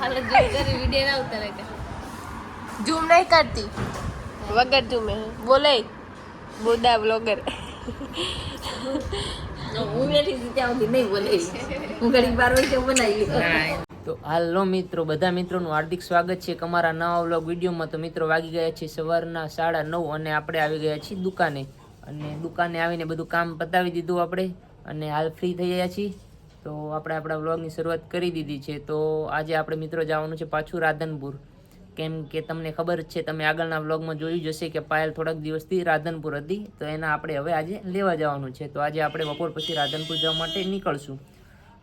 હાલો જો કરી વિડિયો ના ઉતારે કે ઝૂમ નહીં કરતી. વગર ઝૂમે બોલે. બોદા બ્લોગર હું બેઠી ત્યાં સુધી નહીં બોલે. હું ઘડી બાર વાગે બનાવી તો હાલો મિત્રો બધા મિત્રોનું હાર્દિક સ્વાગત છે કે અમારા નવા વ્લોગ વિડીયોમાં. તો મિત્રો વાગી ગયા છે સવારના સાડા નવ અને આપણે આવી ગયા છીએ દુકાને. અને દુકાને આવીને બધું કામ પતાવી દીધું આપણે. અને હાલ ફ્રી થઈ ગયા છીએ. તો આપણે આપણા વ્લોગની શરૂઆત કરી દીધી છે. તો આજે આપણે મિત્રો જવાનું છે પાછું રાધનપુર. કેમ કે તમને ખબર છે, તમે આગળના વ્લોગમાં જોયું જ હશે કે પાયલ થોડાક દિવસથી રાધનપુર હતી. તો એના આપણે હવે આજે લેવા જવાનું છે. તો આજે આપણે બપોર પછી રાધનપુર જવા માટે નીકળશું.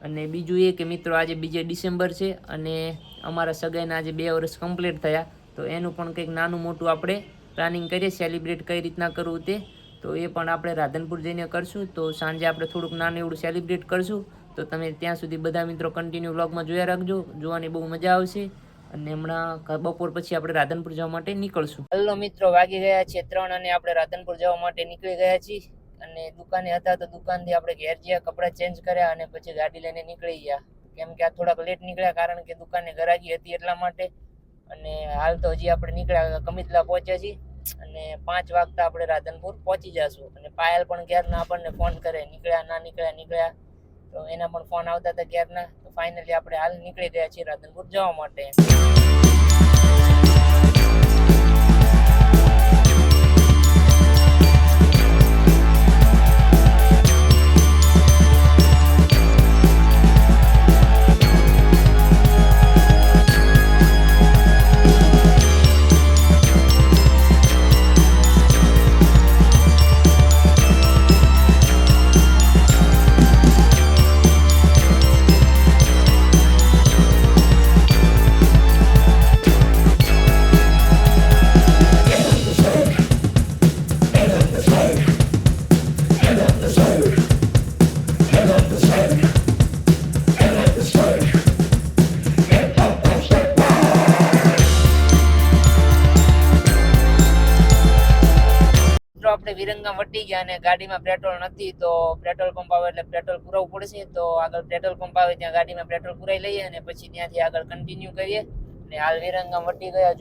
અને બીજું એ કે મિત્રો આજે બીજે ડિસેમ્બર છે અને અમારા સગાઈના આજે બે વર્ષ કમ્પ્લીટ થયા. તો એનું પણ કંઈક નાનું મોટું આપણે પ્લાનિંગ કરીએ, સેલિબ્રેટ કઈ રીતના કરવું તે. તો એ પણ આપણે રાધનપુર જઈને કરશું. તો સાંજે આપણે થોડુંક નાનું એવું સેલિબ્રેટ કરશું. તો તમે ત્યાં સુધી બધા મિત્રો કન્ટિન્યુ વ્લોગમાં જોયા રાખજો. જોવાની બહુ મજા આવશે. અને હમણાં બપોર પછી આપણે રાધનપુર જવા માટે નીકળશું. હલો મિત્રો, વાગી ગયા છે ત્રણ અને આપણે રાધનપુર જવા માટે નીકળી ગયા છીએ. અને દુકાને હતા તો દુકાનથી આપણે ઘેર ગયા કપડાં ચેન્જ કર્યા અને પછી ગાડી લઈને નીકળી ગયા. કેમ કે આ થોડાક લેટ નીકળ્યા કારણ કે દુકાને ગરાગી હતી એટલા માટે. અને હાલ તો હજી આપણે નીકળ્યા કમિતલા પહોંચ્યા છીએ. અને પાંચ વાગતા આપણે રાધનપુર પહોંચી જશું. અને પાયલ પણ ક્યારના આપણને ફોન કરે. નીકળ્યા, ના નીકળ્યા નીકળ્યા. તો એના પણ ફોન આવતા હતા ક્યારના? તો ફાઇનલી આપણે હાલ નીકળી ગયા છીએ રાધનપુર જવા માટે. વિરંગામ વટી ગયા અને ગાડીમાં પેટ્રોલ નથી, તો પેટ્રોલ પંપ આવે એટલે પેટ્રોલ પુરાવવું પડશે. તો આગળ પેટ્રોલ પંપ આવે ત્યાં ગાડીમાં પેટ્રોલ પુરાઈ લઈએ અને પછી ત્યાંથી આગળ કન્ટિન્યુ કરીએ. અને હાલ વિરંગામ વટી ગયા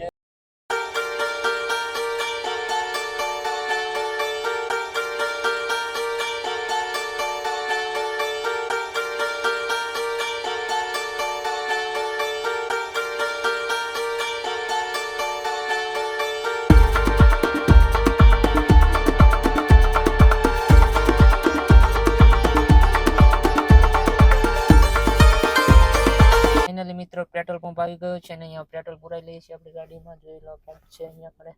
ફાઇનલી મિત્રો પેટ્રોલ પંપ આવી ગયો છે અને અહીંયા પેટ્રોલ પુરાઈ લઈએ છીએ આપણી ગાડીમાં. જોઈ લો પંપ છે અહીંયા આપણે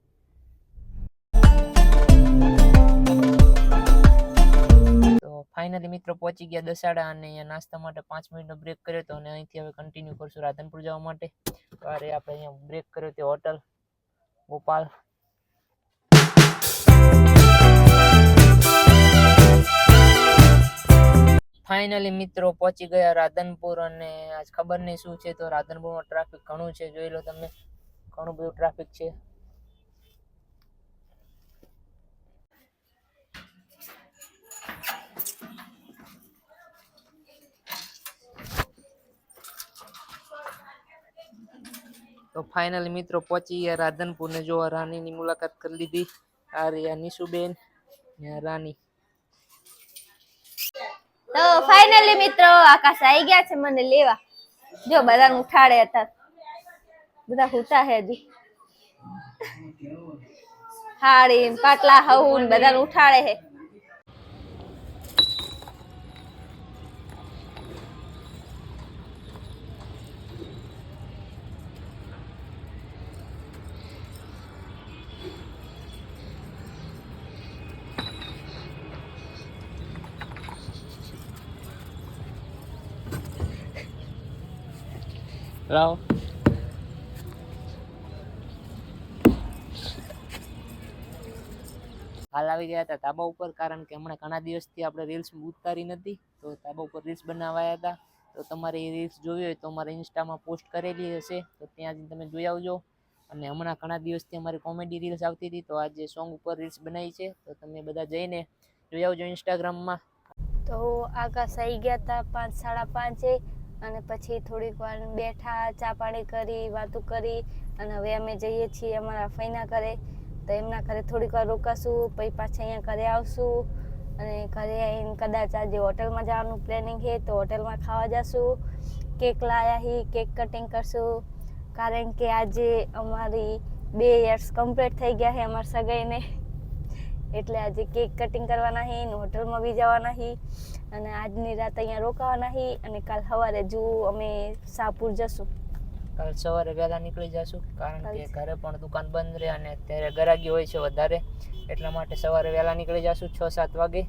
તો ફાઇનલી મિત્રો પહોંચી ગયા દસાડા અને અહીંયા નાસ્તા માટે પાંચ મિનિટનો બ્રેક કર્યો તો અને અહીંથી હવે કન્ટિન્યુ કરશું રાધનપુર જવા માટે. તો અરે આપણે અહીંયા બ્રેક કર્યો તે હોટલ ગોપાલ. ફાઇનલી મિત્રો પહોંચી ગયા રાધનપુર અને આજ ખબર નહીં શું છે તો રાધનપુરમાં ટ્રાફિક ઘણું છે. જોઈ લો તમે, ઘણું બધું ટ્રાફિક છે. તો ફાઇનલી મિત્રો પહોંચી ગયા રાધનપુર ને જોવા. રાણીની મુલાકાત કરી લીધી. આ રહ્યા નિશુબેન રાની. તો ફાઇનલી મિત્રો, આકાશ આવી ગયા છે મને લેવા. જો બધાને ઉઠાડે હતા. બધા હુતા હે હજી. હાડી પાટલા હવું ને બધા ઉઠાડે હે. લાવો હાલ આવી ગયા હતા તાબા ઉપર કારણ કે હમણાં ઘણા દિવસથી આપણે રીલ્સ ઉતારી નથી તો તાબા ઉપર રીલ્સ બનાવાયા હતા. તો તમારે એ રીલ્સ જોવી હોય તો અમારે ઇન્સ્ટામાં પોસ્ટ કરેલી હશે તો ત્યાં જઈને તમે જોઈ આવજો. અને હમણાં ઘણા દિવસથી અમારી કોમેડી રીલ્સ આવતી હતી તો આજે સોંગ ઉપર રીલ્સ બનાવી છે તો તમે બધા જઈને જોઈ આવજો ઇન્સ્ટાગ્રામમાં તો આકાશ આવી ગયા હતા પાંચ સાડા પાંચે. અને પછી થોડીક વાર બેઠા, ચા પાણી કરી, વાતો કરી અને હવે અમે જઈએ છીએ અમારા ફઈના ઘરે. તો એમના ઘરે થોડીક વાર રોકાશું, પછી પાછા અહીંયા ઘરે આવશું અને ઘરે આવીને કદાચ આજે હોટલમાં જવાનું પ્લેનિંગ છે તો હોટલમાં ખાવા જશું. કેક લાયા હી કેક કટિંગ કરશું. કારણ કે આજે અમારી બે યર્સ કમ્પ્લીટ થઈ ગયા છે અમારા સગાઈને. એટલે આજે કેક કટિંગ કરવાના હી ને હોટલમાં બી જવાના હી અને આજની રાત અહીંયા રોકાવાના હી અને કાલ સવારે જો અમે શાહપુર જશું. કાલ સવારે વહેલા નીકળી જશું કારણ કે ઘરે પણ દુકાન બંધ રહે અને અત્યારે ગરાગી હોય છે વધારે એટલા માટે સવારે વહેલા નીકળી જશું છ સાત વાગે.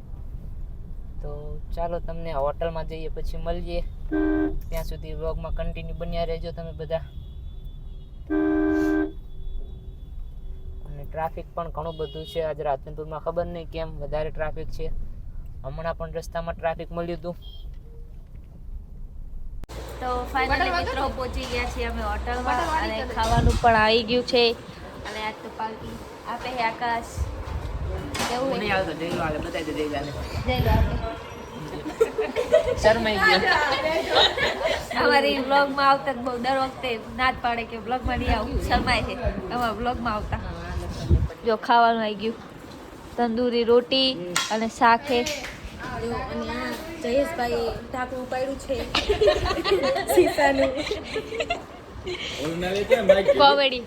તો ચાલો તમને હોટલમાં જઈએ પછી મળીએ. ત્યાં સુધી વ્લોગમાં કન્ટિન્યુ બન્યા રહેજો તમે બધા. ટ્રાફિક પણ ઘણું બધું છે. આજે રાજનપુરમાં ખબર નહીં કેમ વધારે ટ્રાફિક છે. હમણાં પણ રસ્તામાં ટ્રાફિક મળ્યું હતું. તો ફાઇનલી મિત્રો પહોંચી ગયા છીએ અમે હોટલમાં અને ખાવાનું પણ આવી ગયું છે. અને આજ તો પાર્ટી આપે હે આકાશ. કેવું નહીં આવતો જઈ લો હાલે બતાવી દે જઈ લો જઈ લો શરમાઈ ગયો. અમારી વ્લોગમાં આવતા બહુ દર વખતે ના જ પાડે કે વ્લોગમાં નહીં આવું. શરમાય છે. અમારા વ્લોગમાં આવતા. જો ખાવાનું આવી ગયું. તંદૂરી રોટી અને શાક. છે જયેશભાઈ ઢાંકણું પાડ્યું છે. સીસાનું. કોમેડી.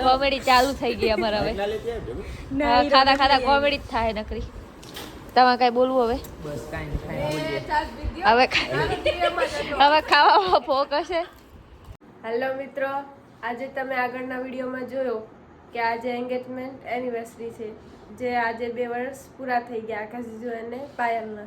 કોમેડી ચાલુ થઈ ગઈ અમારે હવે. ખાધા ખાધા કોમેડી જ થાય નકરી. તમે કઈ બોલવું હવે? હવે હવે ખાવામાં ફોકસ હશે. હેલો મિત્રો આજે તમે આગળના વિડીયોમાં જોયો. કે આજે એન્ગેજમેન્ટ એનિવર્સરી છે. જે આજે બે વર્ષ પૂરા થઈ ગયા. આકાશ જીજુ અને પાયલના.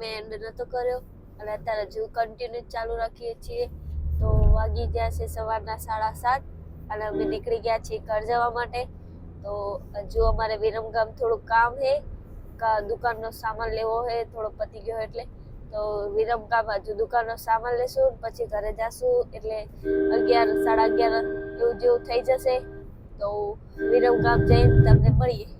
વ્લોગનો મેં એન્ડ નતો કર્યો. અને અત્યારે હજુ કન્ટિન્યુ ચાલુ રાખીએ છીએ. તો વાગી ગયા છે સવારના સાડા સાત. અને અમે નીકળી ગયા છીએ ઘર જવા માટે. તો હજુ અમારે વિરમગામ થોડું કામ છે કા- દુકાનનો સામાન લેવો છે થોડો પતી ગયો એટલે. તો વિરમગામ હજુ દુકાનનો સામાન લેશું પછી ઘરે જાશું એટલે અગિયાર સાડા અગિયાર એવું જેવું થઈ જશે. તો વિરમગામ જઈને તમને મળીએ.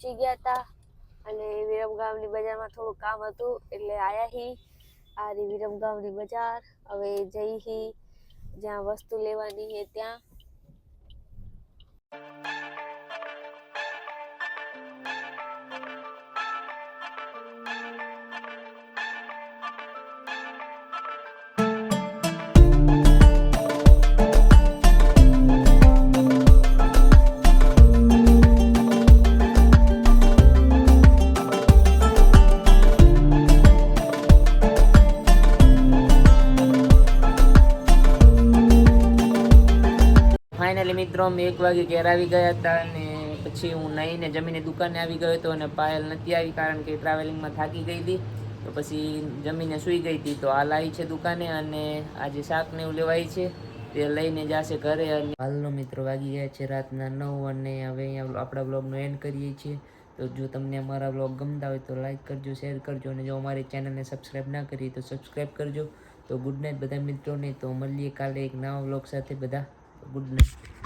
પહોંચી ગયા હતા અને વિરમગામની બજારમાં થોડું કામ હતું એટલે આયા હી. આ રી વિરમગામની બજાર, હવે જઈ હી. જ્યાં વસ્તુ લેવાની છે ત્યાં. મિત્રો, અમે એક વાગે ઘેર આવી ગયા હતા અને પછી હું નાહીને જમીને દુકાને આવી ગયો હતો અને પાયલ નથી આવી કારણ કે ટ્રાવેલિંગમાં થાકી ગઈ હતી. તો પછી જમીને સૂઈ ગઈ હતી. તો હાલ આવી છે દુકાને અને આજે શાક ને એવું લેવાય છે. તે લઈને જશે ઘરે અને હાલનો મિત્રો વાગી ગયા છે રાતના નવ અને હવે અહીંયા આપણા બ્લોગનો એન્ડ કરીએ છીએ. તો જો તમને અમારા બ્લોગ ગમતા હોય તો લાઇક કરજો શેર કરજો અને જો અમારી ચેનલને સબસ્ક્રાઈબ ના કરીએ તો સબસ્ક્રાઈબ કરજો. તો ગુડ નાઇટ બધા મિત્રોને. તો મળીએ કાલે એક નવા બ્લોગ સાથે બધા. Good night